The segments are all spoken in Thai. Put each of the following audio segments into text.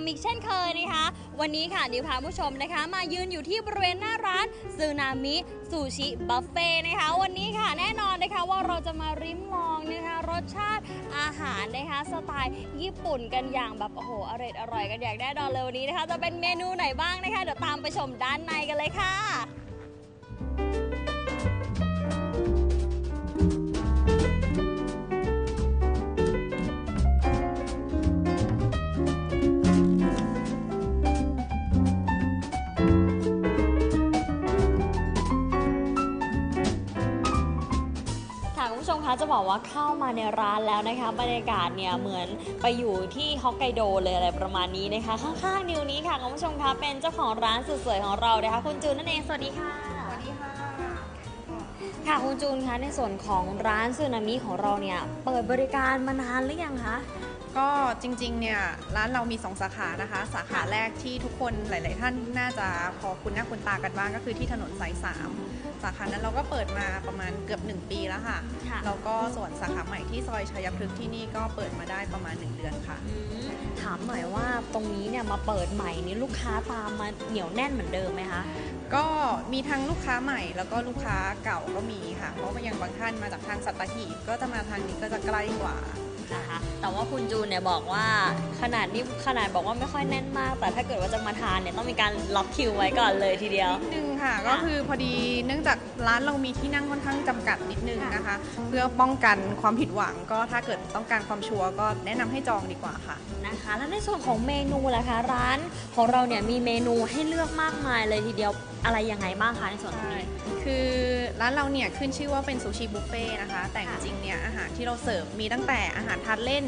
ามอีกเช่นเคยนะคะ วันนี้ค่ะนิวพาผู้ชมนะคะ มายืนอยู่ที่บริเวณหน้าร้านซูนามิซูชิบัฟเฟ่นะคะ วันนี้ค่ะแน่นอนนะคะว่าเราจะมาริมลองนะคะรสชาติอาหารนะคะสไตล์ญี่ปุ่นกันอย่างแบบโอ้โหอร่อยอร่อยกันอย่างแน่นอนเลยวันนี้นะคะ จะเป็นเมนูไหนบ้างนะคะ เดี๋ยวตามไปชมด้านในกันเลยค่ะ ชมคะจะบอกว่าเข้ามาในร้านแล้วนะคะ บรรยากาศเนี่ยเหมือนไปอยู่ที่ฮอกไกโดเลยอะไรประมาณนี้นะคะ ข้างๆนิวนี้ค่ะคุณผู้ชมคะเป็นเจ้าของร้านสุดสวยของเรานะคะคุณจูนนั่นเองสวัสดีค่ะสวัสดีค่ะค่ะคุณจูนคะในส่วนของร้านซูนามิของเราเนี่ยเปิดบริการมานานหรือยังคะ ก็จริงๆ เนี่ยร้านเรามี 2 สาขานะคะ สาขาแรกที่ทุกคนหลาย ๆ ท่านน่าจะพอคุณหน้าคุณตากันบ้างก็คือที่ถนนสาย3สาขานั้นเราก็เปิดมาประมาณเกือบ 1 ปีแล้วค่ะค่ะ แล้วก็ส่วนสาขาใหม่ที่ซอยชัยพฤกษ์ที่นี่ก็เปิดมาได้ประมาณ 1 เดือนค่ะอืมถามหน่อยว่าตรงนี้เนี่ยมาเปิดใหม่นี่ลูกค้าตามมาเหนียวแน่นเหมือนเดิมไหมคะ ก็มีทั้งลูกค้าใหม่แล้วก็ลูกค้าเก่าก็มีค่ะ เพราะว่าอย่างบางท่านมาจากทางสัตหีบก็จะมาทางนี้ก็จะใกล้กว่า นะคะ แต่ว่าคุณจูนเนี่ยบอกว่าขนาดนี้ขนาดบอกว่าไม่ค่อยแน่นมาก แต่ถ้าเกิดว่าจะมาทานเนี่ยต้องมีการล็อกคิวไว้ก่อนเลยทีเดียว นิดนึง ค่ะ ก็คือพอดีเนื่องจากร้านเรามีที่นั่งค่อนข้างจำกัดนิดนึงนะคะ เพื่อป้องกันความผิดหวังก็ถ้าเกิดต้องการความชัวร์ก็แนะนำให้จองดีกว่าค่ะ นะคะ แล้วในส่วนของเมนูล่ะคะ ร้านของเราเนี่ยมีเมนูให้เลือกมากมายเลยทีเดียวอะไรยังไงบ้างคะในส่วนตรงนี้ คือร้านเราเนี่ยขึ้นชื่อว่าเป็นซูชิบุฟเฟ่ต์นะคะ แต่จริงๆเนี่ยอาหารที่เราเสิร์ฟมีตั้งแต่อาหารทานเล่น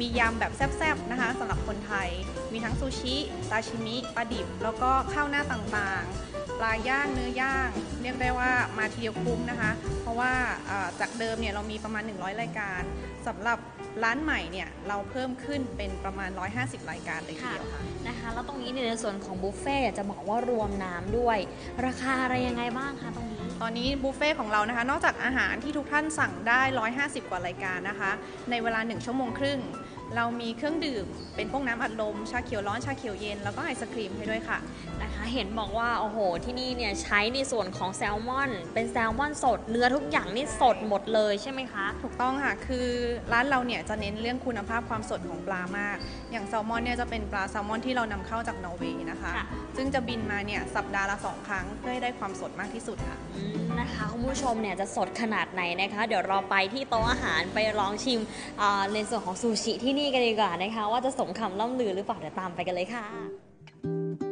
มียำแบบแซ่บๆนะคะสำหรับคนไทย มีทั้งซูชิซาชิมิปลาดิบ แล้วก็ข้าวหน้าต่างๆ ปลาย่างเนื้อย่างเรียกได้ว่ามาทีเดียวคุ้มนะคะ เพราะว่าเอ่อจากเดิมเนี่ยเรามีประมาณ 100 รายการสำหรับร้านใหม่เนี่ยเราเพิ่มขึ้นเป็นประมาณ 150 รายการเลยทีเดียวค่ะนะคะแล้วตรงนี้เนี่ยในส่วนของบุฟเฟ่ต์จะบอกว่ารวมน้ำด้วย ราคาอะไรยังไงบ้างคะตรงนี้ ตอนนี้บุฟเฟ่ของเรานะคะ นอกจากอาหารที่ทุกท่านสั่งได้ 150 กว่ารายการนะคะ ในเวลา 1 ชั่วโมงครึ่ง เรามีเครื่องดื่ม เป็นพวกน้ำอัดลม ชาเขียวร้อนชาเขียวเย็น แล้วก็ไอศครีมให้ด้วยค่ะนะคะ เห็นบอกว่าโอ้โห ที่นี่เนี่ยใช้ในส่วนของแซลมอน เป็นแซลมอนสดเนื้อทุกอย่างนี่สดหมดเลยใช่ไหมคะ ถูกต้องค่ะ คือร้านเราเนี่ยจะเน้นเรื่องคุณภาพความสดของปลามาก อย่างแซลมอนเนี่ยจะเป็นปลาแซลมอนที่เรานำเข้าจากนอร์เวย์นะคะค่ะซึ่งจะบินมาเนี่ยสัปดาห์ละสองครั้งเพื่อให้ได้ความสดมากที่สุดค่ะอืมนะคะคุณผู้ชมเนี่ยจะสดขนาดไหนนะคะ เดี๋ยวเราไปที่โต๊ะอาหารไปลองชิมอ่าในส่วนของซูชิที่นี่กันดีกว่านะคะ ว่าจะสมคำล่ำลือหรือเปล่าเดี๋ยวตามไปกันเลยค่ะค่ะ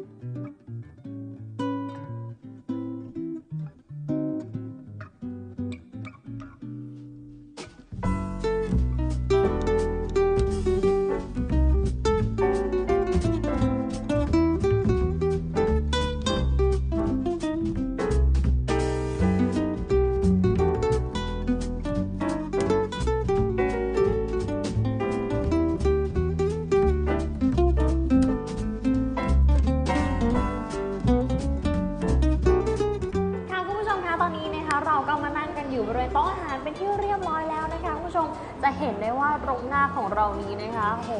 โห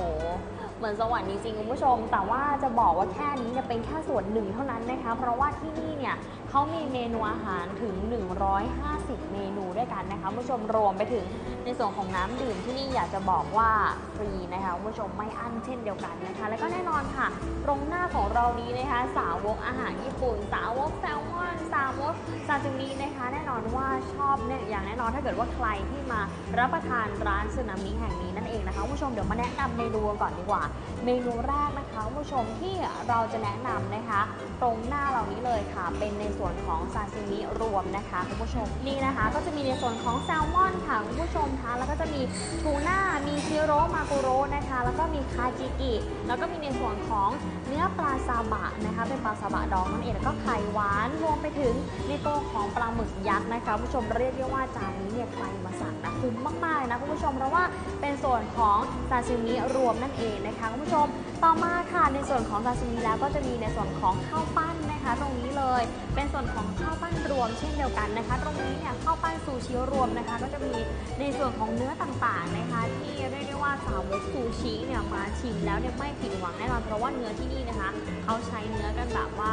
เหมือนสวรรค์จริงๆคุณผู้ชม แต่ว่าจะบอกว่าแค่นี้เนี่ยเป็นแค่ส่วนหนึ่งเท่านั้นนะคะ เพราะว่าที่นี่เนี่ยเขามีเมนูอาหารถึง 150 เมนูด้วยกันนะคะคุณผู้ชมรวมไปถึงในส่วนของน้ำดื่มที่นี่อยากจะบอกว่าฟรีนะคะคุณผู้ชมไม่อั้นเช่นเดียวกันนะคะ แล้วก็แน่นอนค่ะ ตรงหน้าของเรานี้นะคะสาวกอาหารญี่ปุ่น สาวกแซลมอนสาวกซาซิมินะคะ แน่นอนว่าชอบเนี่ยอย่างแน่นอนถ้าเกิดว่าใครที่มารับประทานร้านสึนามิแห่งนี้นั่นเองนะคะ ผู้ชมเดี๋ยวมาแนะนำเมนูก่อนดีกว่า เมนูแรกนะคะคุณผู้ชมที่เราจะแนะนำนะคะ ตรงหน้าเรานี้เลยค่ะ เป็นในส่วนของซาซิมิรวมนะคะคุณผู้ชมนี่นะคะ ก็จะมีในส่วนของแซลมอนค่ะคุณผู้ชมคะแล้วก็จะมีทูน่ามีชิโรมากุโรนะคะ แล้วก็มีคาจิกิแล้วก็มีในส่วนของเนื้อปลาซาบะนะคะ เป็นปลาซาบะดองนั่นเองแล้วก็ไข่หวานรวมไปถึงในตัวของปลาหมึกยักษ์นะคะคุณผู้ชมเรียกได้ว่าจานนี้เนี่ยใครมาสั่งนะคุ้มมากๆนะคุณผู้ชมเพราะว่าเป็นส่วนของซาซิมิรวมนั่นเองนะคะคุณผู้ชม ต่อมาค่ะในส่วนของซาซิมิแล้วก็จะมีในส่วนของข้าวปั้น นะคะ ตรงนี้เลยเป็นส่วนของข้าวปั้นรวมเช่นเดียวกันนะคะ ตรงนี้เนี่ยข้าวปั้นซูชิรวมนะคะ ก็จะมีในส่วนของเนื้อต่างๆนะคะ ที่เรียกได้ว่าสาวกซูชิเนี่ยมาชิมแล้วเนี่ยไม่ผิดหวังแน่นอนเพราะว่าเนื้อที่นี่นะคะเขาใช้เนื้อกันแบบว่า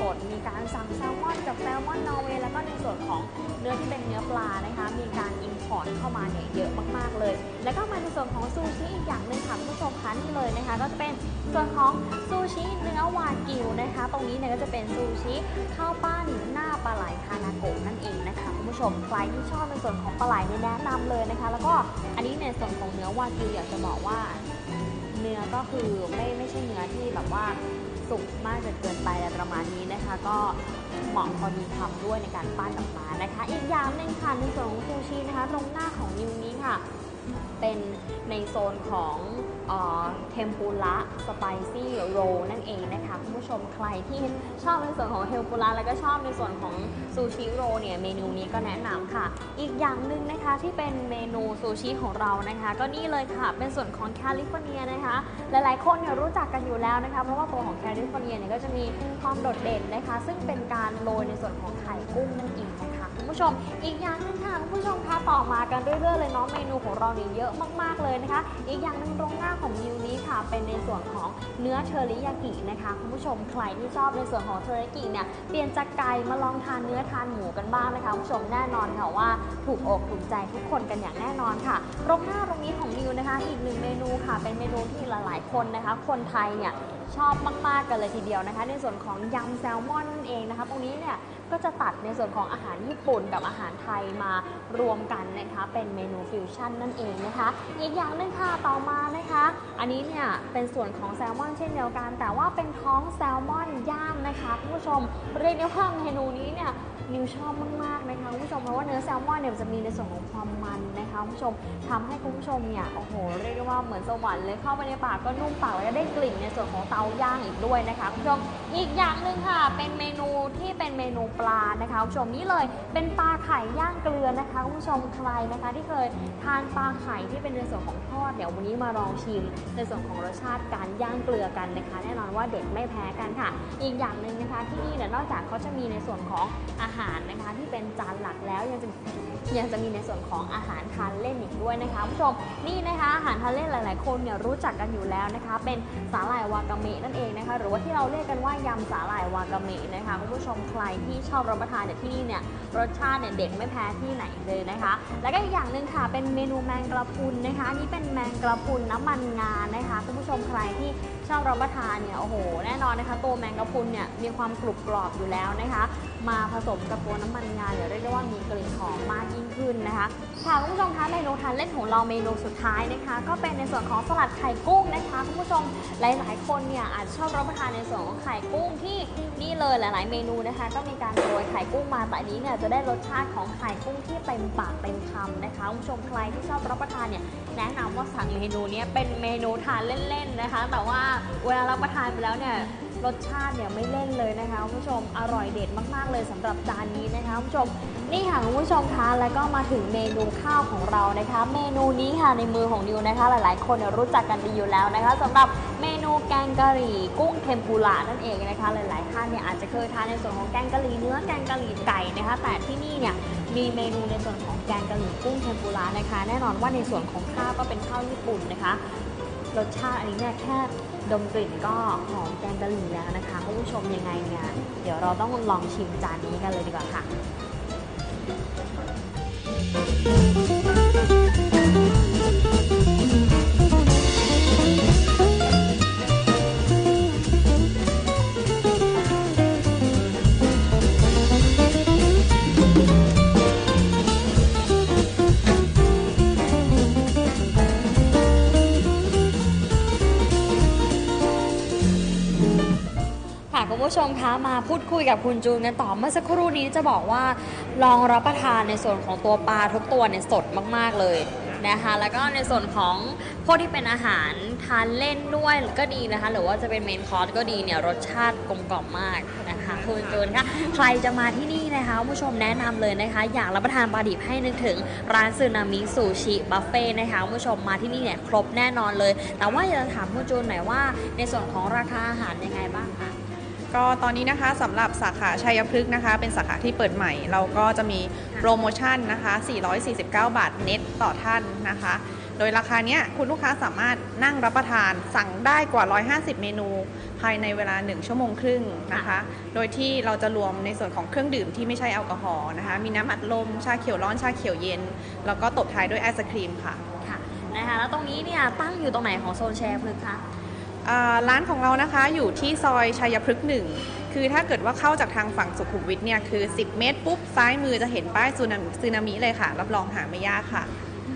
สดๆมีการสั่งแซลมอนกับแซลมอนนอร์เวย์แล้วก็ในส่วนของเนื้อที่เป็นเนื้อปลานะคะ มีการอินพอร์ตเข้ามาเนี่ยเยอะมากๆเลย แล้วก็มาในส่วนของซูชิอีกอย่างหนึ่งค่ะคุณผู้ชมคะนี่เลยนะคะ ก็จะเป็นส่วนของซูชิเนื้อวากิวนะคะ ตรงนี้เนี่ยก็จะเป็นซูชิข้าวปั้นหน้าปลาไหลฮานาโกะนั่นเองนะคะคุณผู้ชมใครที่ชอบในส่วนของปลาไหลเนี่ยแนะนำเลยนะคะ แล้วก็อันนี้ในส่วนของเนื้อวากิวอยากจะบอกว่า เนื้อก็คือไม่ไม่ใช่เนื้อที่แบบว่าสุกมากจนเกินไปอะไรประมาณนี้นะคะ ก็เหมาะพอดีคำด้วยในการปั้นออกมานะคะ อีกอย่างหนึ่งค่ะในส่วนของซูชินะคะ ตรงหน้าของนิวนี้ค่ะ เป็นในโซนของ เทมปุระสไปซี่โรนั่นเองนะคะคุณผู้ชมใครที่ชอบในส่วนของเทมปุระแล้วก็ชอบในส่วนของซูชิโรเนี่ยเมนูนี้ก็แนะนำค่ะ อีกอย่างหนึ่งนะคะที่เป็นเมนูซูชิของเรานะคะ ก็นี่เลยค่ะเป็นส่วนของแคลิฟอร์เนียนะคะ หลายๆคนเนี่ยรู้จักกันอยู่แล้วนะคะ เพราะว่าตัวของแคลิฟอร์เนียเนี่ยก็จะมีความโดดเด่นนะคะ ซึ่งเป็นการโรยในส่วนของไข่กุ้งนั่นเองนะ ผู้ชม อีกอย่างหนึงค่ะคุณผู้ชมคะต่อมากันเรื่อยๆเลยเนาะเมนูของเรานี่เยอะมากๆเลยนะคะ อีกอย่างหนึ่งตรงหน้าของนิวนี้ค่ะ เป็นในส่วนของเนื้อเทอริยากินะคะคุณผู้ชมใครที่ชอบในส่วนของเทอริยากิเนี่ยเปลี่ยนจากไก่มาลองทานเนื้อทานหมูกันบ้างนะคะคุณผู้ชมแน่นอนค่ะว่าถูกอกถูกใจทุกคนกันอย่างแน่นอนค่ะตรงหน้าตรงนี้ของนิวนะคะ อีกหนึ่งเมนูค่ะ เป็นเมนูที่หลายๆ คนนะคะ คนไทยเนี่ยชอบมากๆกันเลยทีเดียวนะคะ ในส่วนของยำแซลมอนนั่นเองนะคะตรงนี้เนี่ย ก็จะตัดในส่วนของอาหารญี่ปุ่นกับอาหารไทยมารวมกันนะคะ เป็นเมนูฟิวชั่นนั่นเองนะคะ อีกอย่างนึงค่ะต่อมานะคะ อันนี้เนี่ยเป็นส่วนของแซลมอนเช่นเดียวกัน แต่ว่าเป็นท้องแซลมอนย่างนะคะคุณผู้ชมเรียกได้ว่าเมนูนี้เนี่ยนิวชอบมากๆนะคะคุณผู้ชมเพราะว่าเนื้อแซลมอนเนี่ยจะมีในส่วนของความมันนะคะ คุณผู้ชมทำให้คุณผู้ชมเนี่ยโอ้โหเรียกได้ว่าเหมือนสวรรค์เลยเข้าไปในปากก็นุ่มปากแล้วได้กลิ่นในส่วนของเตาย่างอีกด้วยนะคะคุณผู้ชมอีกอย่างหนึ่งค่ะ เป็นเมนูที่เป็นเมนูปลานะคะคุณผู้ชมนี่เลยเป็นปลาไข่ย่างเกลือนะคะคุณผู้ชมใครนะคะที่เคยทานปลาไข่ที่เป็นในส่วนของทอดเดี๋ยววันนี้มาลองชิม ในส่วนของรสชาติการย่างเกลือกันนะคะ แน่นอนว่าเด็ดไม่แพ้กันค่ะ อีกอย่างหนึ่งนะคะที่นี่เนี่ยนอกจากเขาจะมีในส่วนของอาหารนะคะที่เป็นจานหลักแล้วยังจะ ยังจะมีในส่วนของอาหารทานเล่นอีกด้วยนะคะคุณผู้ชมนี่นะคะอาหารทานเล่นหลาย ๆ คนเนี่ยรู้จักกันอยู่แล้วนะคะ เป็นสาหร่ายวากาเมะนั่นเองนะคะ หรือว่าที่เราเรียกกันว่ายำสาหร่ายวากาเมะนะคะคุณผู้ชมใครที่ชอบรับประทานเนี่ยที่นี่เนี่ยรสชาติเนี่ยเด็ดไม่แพ้ที่ไหนเลยนะคะ แล้วก็อีกอย่างหนึ่งค่ะเป็นเมนูแมงกระพรุนนะคะนี่เป็นแมงกระพรุนน้ำมันงานะคะคุณผู้ชมใครที่ ชอบรับประทานเนี่ยโอ้โหแน่นอนนะคะตัวแมงกระพรุนเนี่ยมีความกรุบกรอบอยู่แล้วนะคะ มาผสมกับตัวน้ำมันงาเนี่ยเรียกได้ว่ามีกลิ่นหอมมากยิ่งขึ้นนะคะค่ะคุณผู้ชมคะเมนูทานเล่นของเราเมนูสุดท้ายนะคะ ก็เป็นในส่วนของสลัดไข่กุ้งนะคะคุณผู้ชมหลาย ๆ คนเนี่ยอาจจะชอบรับประทานในส่วนของไข่กุ้งที่นี่เลยหลาย ๆ เมนูนะคะ ก็มีการโรยไข่กุ้งมาแต่นี้เนี่ยจะได้รสชาติของไข่กุ้งที่เต็มปากเต็มคำนะคะคุณผู้ชมใครที่ชอบรับประทานเนี่ยแนะนำว่าสั่งเมนูนี้เป็นเมนูทานเล่น ๆ นะคะ แต่ว่าเวลารับประทานไปแล้วเนี่ยรสชาติเนี่ยไม่เล่นเลยนะคะคุณผู้ชมอร่อยเด็ดมากๆเลยสำหรับจานนี้นะคะคุณผู้ชมนี่ค่ะคุณผู้ชมคะแล้วก็มาถึงเมนูข้าวของเรานะคะ เมนูนี้ค่ะในมือของนิวนะคะ หลายๆ คนเนี่ยรู้จักกันดีอยู่แล้วนะคะสำหรับเมนูแกงกะหรี่กุ้งเทมปุระนั่นเองนะคะ หลายๆท่านเนี่ยอาจจะเคยทานในส่วนของแกงกะหรี่เนื้อแกงกะหรี่ไก่นะคะ แต่ที่นี่เนี่ยมีเมนูในส่วนของแกงกะหรี่กุ้งเทมปุระนะคะ แน่นอนว่าในส่วนของข้าวก็เป็นข้าวญี่ปุ่นนะคะ รสชาติอันนี้เนี่ยแค่ ดมกลิ่นก็หอมแกงกะหรี่แล้วนะคะคุณผู้ชมยังไงเนี่ยเดี๋ยวเราต้องลองชิมจานนี้กันเลยดีกว่าค่ะค่ะ มาพูดคุยกับคุณจูนกันต่อเมื่อสักครู่นี้จะบอกว่าลองรับประทานในส่วนของตัวปลาทุกตัวเนี่ยสดมากๆเลยนะคะแล้วก็ในส่วนของพวกที่เป็นอาหารทานเล่นด้วยก็ดีนะคะ หรือว่าจะเป็นเมนคอร์สก็ดีเนี่ยรสชาติกลมกล่อมมากนะคะคุณจูนคะใครจะมาที่นี่นะคะผู้ชมแนะนำเลยนะคะ อยากรับประทานปลาดิบให้นึกถึงร้านซึนามิซูชิบัฟเฟ่นะคะผู้ชมมาที่นี่เนี่ยครบแน่นอนเลย แต่ว่าอยากจะถามคุณจูนหน่อยว่า ในส่วนของราคาอาหารยังไงบ้างคะ ก็ตอนนี้นะคะสำหรับสาขาชัยพฤกษ์นะคะ เป็นสาขาที่เปิดใหม่ เราก็จะมีโปรโมชั่นนะคะ 449 บาทเน็ตต่อท่านนะคะ โดยราคาเนี้ยคุณลูกค้าสามารถนั่งรับประทานสั่งได้กว่า 150 เมนู ภายในเวลา 1 ชั่วโมงครึ่งนะคะ โดยที่เราจะรวมในส่วนของเครื่องดื่มที่ไม่ใช่แอลกอฮอล์นะคะ มีน้ำอัดลม ชาเขียวร้อน ชาเขียวเย็น แล้วก็ตบท้ายด้วยไอศครีมค่ะ ค่ะนะคะแล้วตรงนี้เนี่ยตั้งอยู่ตรงไหนของโซนแชร์พลึกษ์คะ ร้านของเรานะคะอยู่ที่ซอยชัยพฤกษ์หนึ่งคือถ้าเกิดว่าเข้าจากทางฝั่งสุขุมวิทเนี่ยคือ 10 เมตรปุ๊บซ้ายมือจะเห็นป้ายซูนามิซูนามิเลยค่ะ รับรองหาไม่ยากค่ะ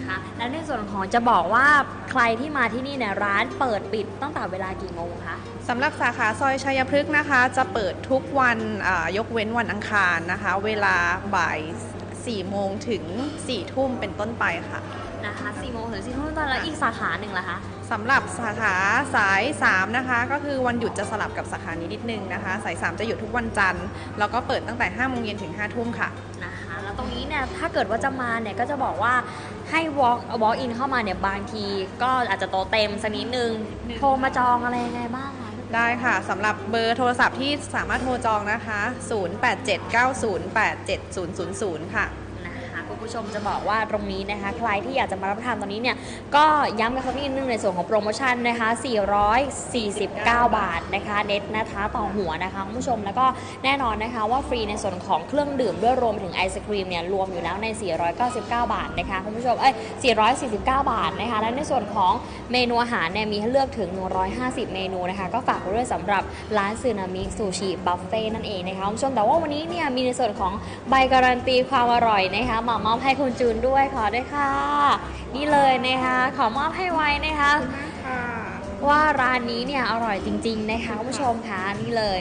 ค่ะและในส่วนของจะบอกว่าใครที่มาที่นี่เนี่ยร้านเปิดปิดตั้งแต่เวลากี่โมงคะสำหรับสาขาซอยชัยพฤกษ์นะคะ จะเปิดทุกวันอ่ายกเว้นวันอังคารนะคะ เวลาบ่าย4โมงถึง4ทุ่มเป็นต้นไปค่ะ นะคะ4โมงถึง4ทุ่มตอนแล้วอีกสาขาหนึ่งล่ะคะ สำหรับสาขาสาย 3 นะคะ ก็คือวันหยุดจะสลับกับสาขานี้นิดนึงนะคะ สาย 3 จะหยุดทุกวันจันทร์แล้วก็เปิดตั้งแต่5โมงเย็นถึง5ทุ่มค่ะ นะคะแล้วตรงนี้เนี่ยถ้าเกิดว่าจะมาเนี่ยก็จะบอกว่าให้ walk walk in เข้ามาเนี่ยบางทีก็อาจจะโตะเต็มสักนิดนึงโทรมาจองอะไรยังไงบ้างคะ ได้ค่ะสำหรับเบอร์โทรศัพท์ที่สามารถโทรจองนะคะ 0879087000 ค่ะนะคะคุณ ผู้ชมจะบอกว่าตรงนี้นะคะ ใครที่อยากจะมารับประทานตอนนี้เนี่ย ก็ย้ำกันสักนิดนึงในส่วนของโปรโมชั่นนะคะ 449 บาทนะคะ เน็ตนะคะต่อหัวนะคะคุณผู้ชม แล้วก็แน่นอนนะคะว่าฟรีในส่วนของเครื่องดื่มด้วยรวมถึงไอศครีมเนี่ยรวมอยู่แล้วใน 499 บาทนะคะคุณผู้ชม เอ้ย 449 บาทนะคะ และในส่วนของเมนูอาหารเนี่ยมีให้เลือกถึง 150 เมนูนะคะ ก็ฝากไว้ด้วยสำหรับร้านซึนามิซูชิบัฟเฟ่นั่นเองนะคะคุณผู้ชม แต่ว่าวันนี้เนี่ยมีในส่วนของใบการันตีความอร่อยนะคะมามอให้คุณจูนด้วยขอด้วยค่ะ นี่เลยนะคะ ขอมอบให้ไว้นะคะ ว่าร้านนี้เนี่ยอร่อยจริง ๆ นะคะคุณผู้ชมคะนี่เลย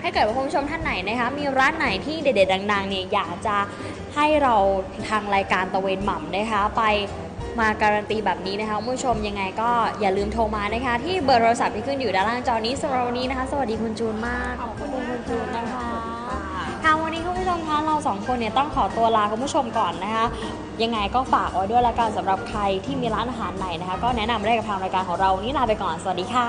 ถ้าเกิดว่าคุณผู้ชมท่านไหนนะคะ มีร้านไหนที่เด็ดๆดังๆเนี่ยอยากจะให้เราทางรายการตะเวนหม่ำนะคะ ไปมาการันตีแบบนี้นะคะคุณผู้ชมยังไงก็อย่าลืมโทรมานะคะ ที่เบอร์โทรศัพท์ที่ขึ้นอยู่ด้านล่างจอนี้สำหรับวันนี้นะคะ สวัสดีคุณจูนมากขอบคุณ สองคนเนี่ยต้องขอตัวลาคุณผู้ชมก่อนนะคะ ยังไงก็ฝากไว้ด้วยละกันสำหรับใครที่มีร้านอาหารไหนนะคะ ก็แนะนำได้กับทางรายการของเรานี่ลาไปก่อน สวัสดีค่ะ